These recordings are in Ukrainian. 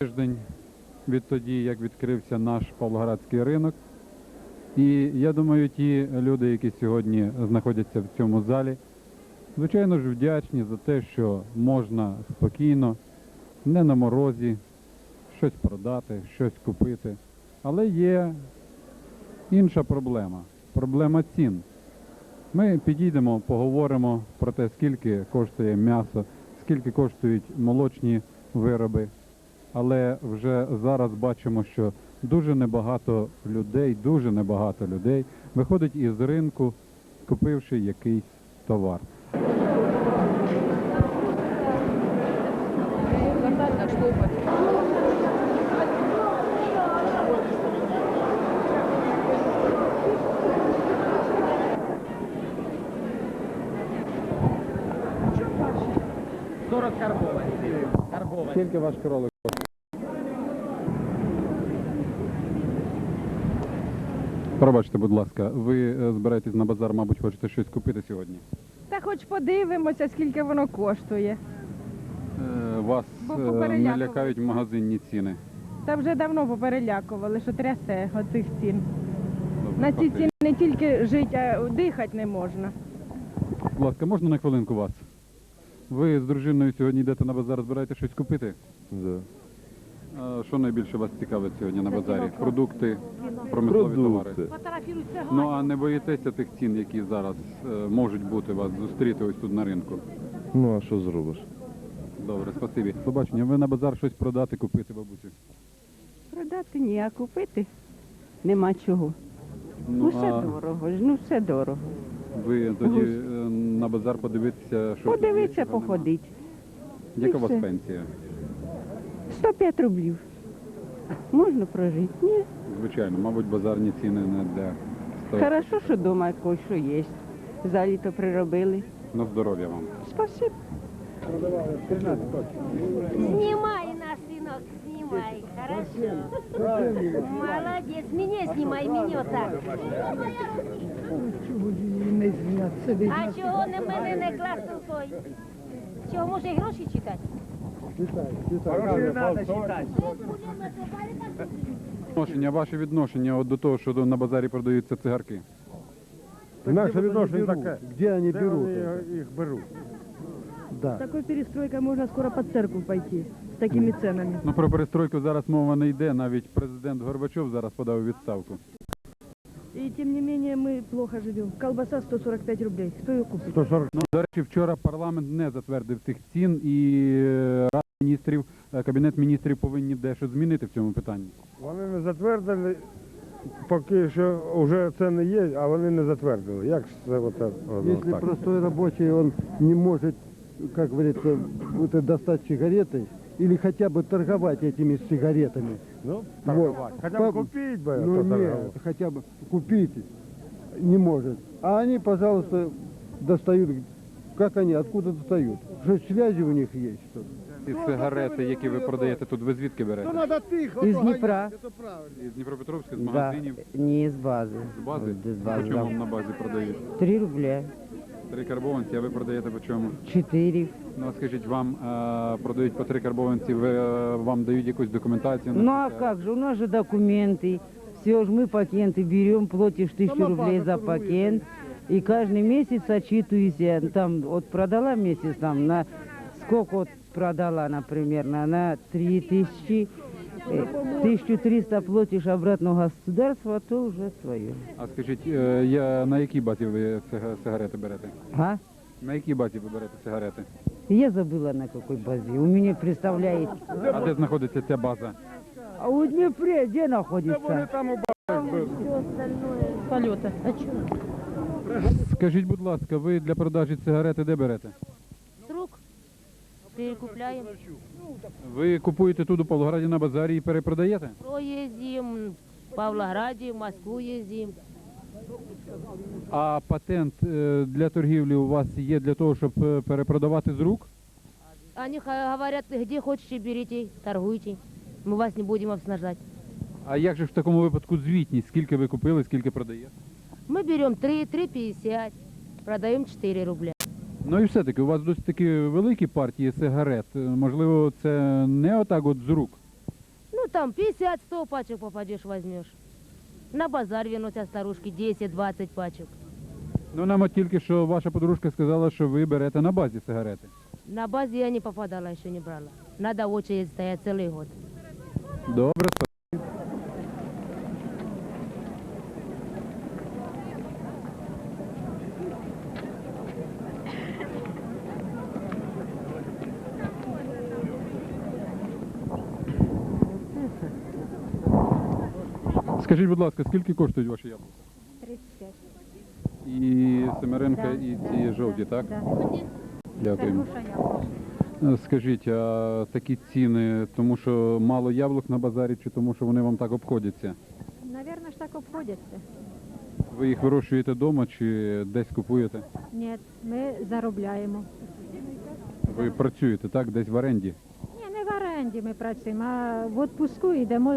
тиждень відтоді, як відкрився наш Павлоградський ринок. І я думаю, ті люди, які сьогодні знаходяться в цьому залі, звичайно ж вдячні за те, що можна спокійно, не на морозі, щось продати, щось купити. Але є інша проблема проблема цін. Ми підійдемо, поговоримо про те, скільки коштує м'ясо, скільки коштують молочні вироби. Але вже зараз бачимо, що дуже небагато людей, дуже небагато людей виходить із ринку, купивши якийсь товар. Скільки ваш кролик? Пробачте, будь ласка, ви е, збираєтесь на базар, мабуть, хочете щось купити сьогодні. Та хоч подивимося, скільки воно коштує. Е, Вас Бо е, не лякають магазинні ціни. Та вже давно поперелякували, що трясе оцих цін. Добре, На ці спасибі. ціни не тільки жити, а дихати не можна. Будь ласка, можна на хвилинку вас? Ви з дружиною сьогодні йдете на базар, збираєте щось купити? Да. Що найбільше вас цікавить сьогодні на базарі? Продукти, промислові товари. Продукти. Ну а не боїтеся тих цін, які зараз е, можуть бути вас зустріти ось тут на ринку? Ну а що зробиш? Добре, спасибі. Побачення, ви на базар щось продати, купити, бабусю. Продати ні, а купити нема чого. Ну, Ну, все а дорого ж, ну все дорого. ви тоді е, на базар подивитися, що тут є, Подивитися, чого нема? походить. Яка у вас все. пенсія? 105 рублів. Можна прожити? Ні. Звичайно, мабуть, базарні ціни не для Хорошо, що вдома що є. За літо приробили. на здоров'я вам. Спасибо. Снимай нас, сынок, снимай, хорошо? Молодец, меня снимай, меня так. А чого не мене не класти в той? Чого, може гроші читати? Відношення, ваше відношення от до того, що на базарі продаються цигарки. Наше відношення таке. Где они Де вони это? їх беруть? Да. Такой перестройкой можно скоро под церковь пойти с такими ценами. Ну про перестройку зараз мова не йде. Навіть президент Горбачов зараз подав у відставку. И тем не менее мы плохо живем. Колбаса 145 рублей. Кто ее купит? 140 Ну, до речі, вчора парламент не затвердив цих цін, і е, Рада міністрів, е, кабінет міністрів повинні дещо змінити в цьому питанні. Вони не затвердили, поки що вже це не є, а вони не затвердили. Як ж це от, так? Если простой рабочий, он не может, как говорится, вот это достать сигареты Или хотя бы торговать этими сигаретами. Ну, торгувати. Хоча б Пап- купіть би, Ну нет, хотя бы купить не может. А они, пожалуйста, достают. Как они, откуда достают? Что связи у них есть? Что ли? Ці сигарети, які ви продаєте тут, ви звідки берете? Із Дніпра. Із Дніпропетровська, з Да. магазинів, Ні, з бази. з бази? З По бази. чому вам на базі продають? 3 рубля. Три карбованці, а ви продаєте по чому? 4. Ну, а скажіть, вам е, продають по три карбованці, ви, е, вам дають якусь документацію? на Ну це? а как же, у нас же документы. Все же мы пакеты берем, платишь тысячу рублей за пакет. И каждый месяц отчитываюсь, я там вот продала месяц там на сколько вот продала, например, на, на 3000, э, 1300 платишь обратно государство, то уже твое. А скажіть, е, я, на якій базі ви цига- сигарети берете? А? На якій базі ви берете сигарети? Я забыла на какой базе. У меня, представляете, А де знаходиться ця база? а у Днепре где находится? Скажіть, будь ласка, ви для продажі цигарети де берете? Рук перекупляем, Ви купуєте тут у Павлограді на базарі і перепродаєте? проездим, в Павлограде, в Москву ездим. А патент е, для торгівлі у вас є для того, щоб е, перепродавати з рук? Они ха- говорят, где хотите, берите, торгуйте. Мы вас не будем обснажать. А як же ж в такому випадку звітність? Скільки ви купили, скільки продаєте? Мы берем 3, 3,50, продаем 4 рубля. Ну і все-таки у вас досить таки великі партії сигарет. Можливо, це не отак от з рук. Ну там 50-100 пачек попадешь, возьмешь. На базар виносят старушки 10-20 пачек. Ну нам от тільки що ваша подружка сказала, що ви берете на базі сигарети. На базе я не попадала, еще не брала. Надо очередь стоять целый год. Добре, Скажіть, будь ласка, скільки коштують ваші яблука? 35. І семеренка, Да, і да, ці да, жовті, так? Да. Дякую. Яблука. Е, Скажіть, а такі ціни, тому що мало яблук на базарі, чи тому що вони вам так обходяться? Навірно ж так обходяться. Ви їх вирощуєте вдома чи десь купуєте? Ні, ми заробляємо. Ви працюєте, так? Десь в оренді? Ні, оренді ми працюємо, а в відпуску йдемо,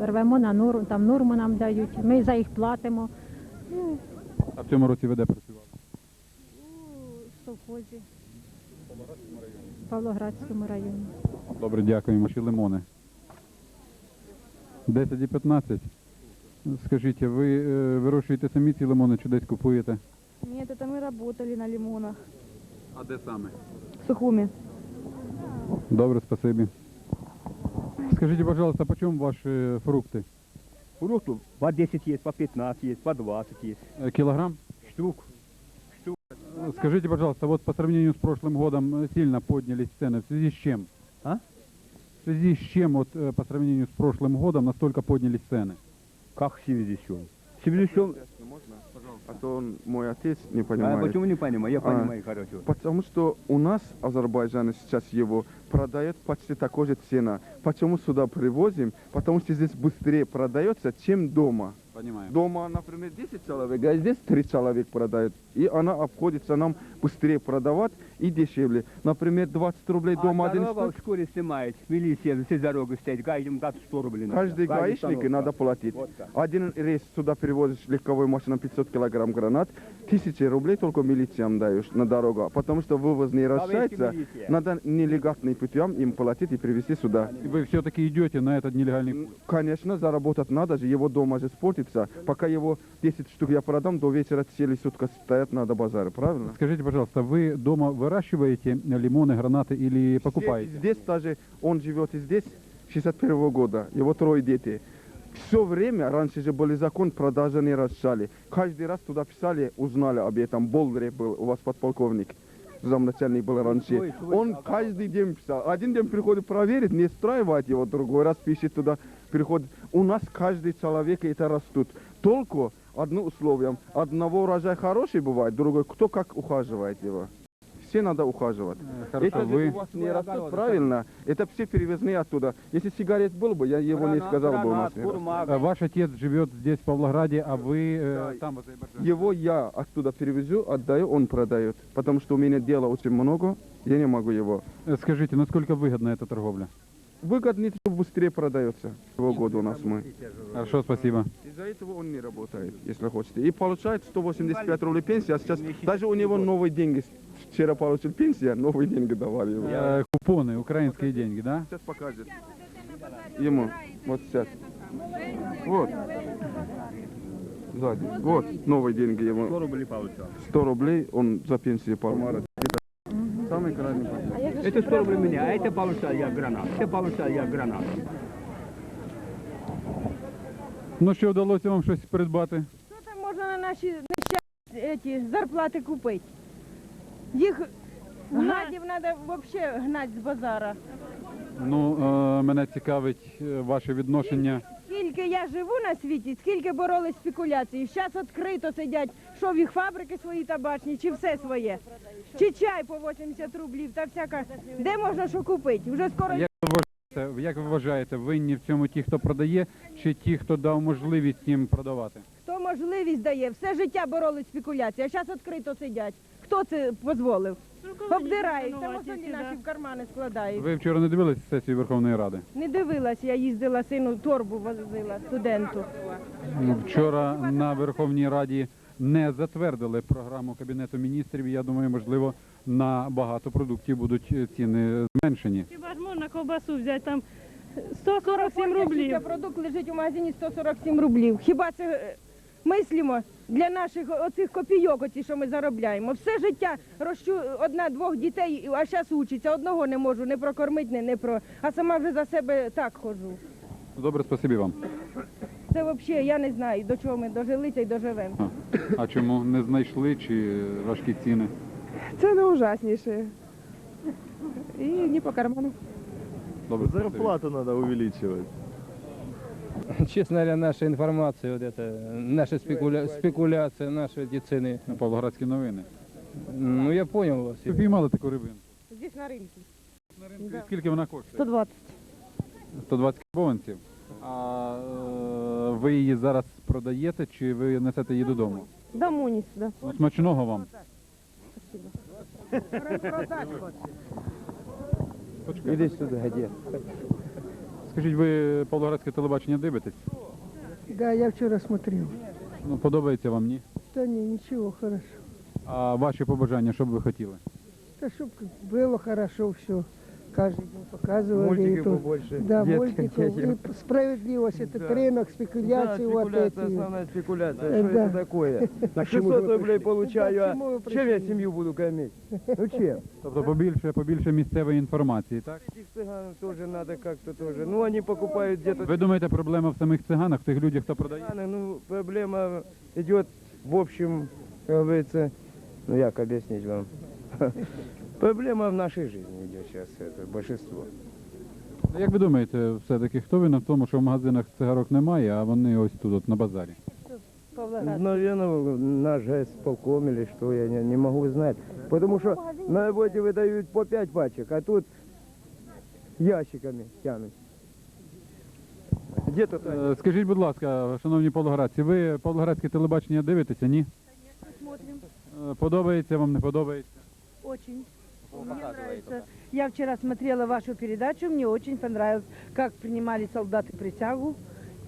рвемо на норму, там норму нам дають, ми за їх платимо. Ну, А в цьому році ви де працювали? у совхозі. В Павлоградському районі. Добре, дякуємо. Ще лимони. 10 і 15. Скажіть, а ви е, вирощуєте самі ці лимони чи десь купуєте? Нет, это мы работали на лимонах. А де саме? В Сухуми. Добре, спасибі. Скажіть, пожалуйста, по чому ваші фрукти? Фруктов по 10 есть, по 15 есть, по 20 есть. Е, Кілограм? Штук. Скажите, пожалуйста, вот по сравнению с прошлым годом э, сильно поднялись цены. В связи с чем? А? В связи с чем вот э, по сравнению с прошлым годом настолько поднялись цены? Как в связи с чем? В связи с чем? а то он, мой отец не А понимает. почему не понимаю? Я А. понимаю, хорошо. Потому что у нас Азербайджан сейчас его продает почти такой же цена. Почему сюда привозим? Потому что здесь быстрее продается, чем дома. Понимаю. Дома, например, 10 человек, а здесь 3 человек продают. И она обходится нам быстрее продавать и дешевле. Например, 20 рублей дома а один дорога штук. в школе снимает, милиция всей дорогой стоит, каждому дать 100 рублей. надо. Каждый гаишник надо платить. Вот так. Один рейс сюда перевозишь легковой машиной 500 килограмм гранат, тысячи рублей только милициям даешь на дорогу. Потому что вывоз не милиция. надо нелегальным путем им платить и привезти сюда. И Вы все-таки идете на этот нелегальный путь. Конечно, заработать надо же, его дома же испортится. Пока его 10 штук я продам, до вечера целые сутки стоят надо базаре, правильно? Скажите, пожалуйста, вы дома выращиваете лимоны, гранаты или покупаете? Здесь, здесь даже, он живет и здесь, 61 года, его трое дети. Все время, раньше же был закон, продажи не разрешали. Каждый раз туда писали, узнали об этом. Болдырев был, у вас подполковник, замначальник был раньше. Он каждый день писал. Один день приходит проверить, не устраивает его, другой раз пишет туда, приходит. У нас каждый человек это растут. Только одно условие. Одного урожая хороший бывает, другой, кто как ухаживает его. Все надо ухаживать. Э, Хорошо, это же вы... у вас не растут, правильно? Это все перевезные оттуда. Если сигарет был бы, я его не сказал бы у нас. не э, Ваш отец живет здесь, в Павлограде, а вы э, Да. там, в Азербайджане. Его я оттуда перевезу, отдаю, он продает. Потому что у меня дела очень много, я не могу его. Э, Скажите, насколько выгодна эта торговля? Выгоднее, чтобы быстрее продается. Его года у нас мы. Хорошо, спасибо. Из-за этого он не работает, если хочете. И получает 185 рублей пенсии, а сейчас даже у него новые деньги. Вчера получил пенсия, новые деньги давали ему. Э, Купоны, украинские деньги, да? Сейчас покажет. Ему. Вот сейчас. Вот. Сзади. Вот новые деньги 100 ему. рублей получал. 100 рублей он за пенсию получил. Самый крайний. Это 100 рублей меня, а это получал я гранат. Это получал я гранат. Ну що, вдалося вам щось придбати? Що там можна на наші нещасні ці, зарплати купити? Їх гнатів треба взагалі гнати з базара. Ну, е, мене цікавить е, ваше відношення. Скільки я живу на світі, скільки боролись спекуляції. Зараз відкрито сидять, що в їх фабрики свої табачні, чи все своє. Чи чай по 80 рублів, та всяка. Де можна що купити? Вже скоро Як ви вважаєте, як ви вважаєте, винні в цьому ті, хто продає, чи ті, хто дав можливість їм продавати? хто можливість дає. Все життя боролись спекуляції, а зараз відкрито сидять. Хто це дозволив? Обдирають, собі наші в кармани складають. Ви вчора не дивилися сесію Верховної Ради? Не дивилась, я їздила сину, торбу возила студенту. Ну, Вчора на Верховній Раді не затвердили програму Кабінету міністрів. Я думаю, можливо, на багато продуктів будуть ціни зменшені. Хіба ж можна ковбасу взяти там 147 рублів. Продукт лежить у магазині 147 рублів. Хіба це е, мислимо для наших оцих копійок, оці, що ми заробляємо? Все життя рощу одна-двох дітей, а зараз учиться. Одного не можу не прокормити, не, не про. А сама вже за себе так ходжу. Добре, спасибі вам. Це взагалі я не знаю, до чого ми дожилися і доживемо. А, а чому не знайшли чи важкі ціни? Це не ужасніше. І не по карману. Добре, спасибі. Зарплату надо увеличивать. Честно говоря, наша информация, вот это, наша спекуля... спекуляция, наши эти цены. Павлоградські новини. Ну, я понял вас. Ви піймали таку рибинку? Здесь на ринку. І Скільки вона коштує? 120. 120 карбованців. А е, ви її зараз продаєте чи ви несете її додому? Домой не сюди. Ну, смачного вам. Почекайте. Иди сюда, где? Скажіть, ви Павлоградське телебачення дивитесь? Да, я вчора смотрел. Ну, подобається вам, ні? Та ні, нічого, хорошо. А ваші побажання, що б ви хотіли? Та щоб було хорошо все Каждый день показывали. Мультики и то- побольше. Да, детских, мультиков. детям. И справедливость, этот рынок, спекуляции Да, вот спекуляция, эти. основная спекуляция. Э, Что да. это такое? Так чему 600 же вы рублей пришли? получаю, Да, к чему вы а чем я пришли? семью буду кормить? Ну чем? Тобто побільше, побільше місцевої інформації, так? Этих цыган тоже надо как-то тоже. Ну, они покупают где-то... Ви думаєте, проблема в самих циганах, в тих людях, хто продає? цыганы. Ну, проблема идет в общем, как говорится, ну, як объяснить вам? Проблема в нашей жизни идет сейчас, это большинство. Як ви думаєте, все-таки хто винен в тому, що в магазинах цигарок немає, а вони ось тут, от, на базарі? Наверное, наш полком или что, я не, не могу знать. Потому что на работе выдают по 5 пачек, а тут ящиками тянут. Где тут? Е, Скажіть, будь ласка, шановні павлоградці, ви павлоградське телебачення дивитеся, ні? Смотрим. Е, Подобається вам, не подобається? Очень. Мне нравится. Я вчера смотрела вашу передачу, мне очень понравилось, как принимали солдаты присягу.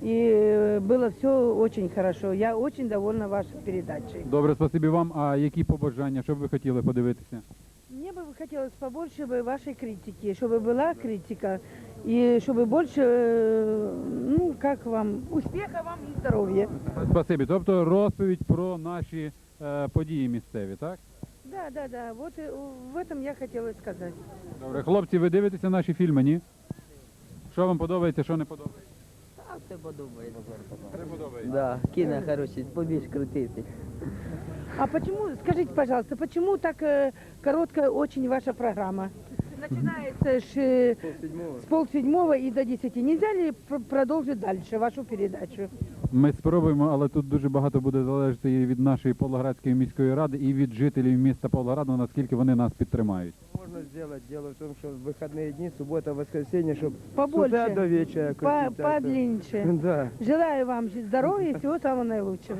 И э, было все очень хорошо. Я очень довольна вашей передачей. Добре, спасибі вам. А які побажання, що б ви хотіли подивитися? Мне бы хотелось побольше бы вашей критики, чтобы была критика, и чтобы больше, э, ну, как вам, успеха вам и здоровья. Спасибі. Тобто розповідь про наші е, події місцеві, так? Да, да, да, вот э, в этом я хотела сказать. Добре, хлопці, ви дивитеся наші фільми, ні? Що вам подобається, що не подобається? А все подобається. Не подобається. Да, кіно хороші, побільш крутити. А почему, скажите, пожалуйста, почему так э, короткая очень ваша программа? Начинается с, э, с полседьмого и до десяти. Нельзя ли пр- продолжить дальше вашу передачу? Ми спробуємо, але тут дуже багато буде залежати і від нашої Павлоградської міської ради і від жителів міста Павлограду, наскільки вони нас підтримають. Можно сделать. Дело в том, что в выходные дни, суббота, воскресенье, чтобы с Побольше. утра до вечера По, крутить. так, подлиннее. Да. Желаю вам здоровья и всего самого наилучшего.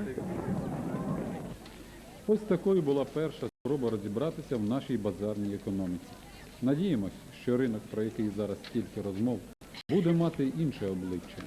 Ось такою була перша спроба розібратися в нашій базарній економіці. Надіємось, що ринок, про який зараз стільки розмов, буде мати інше обличчя.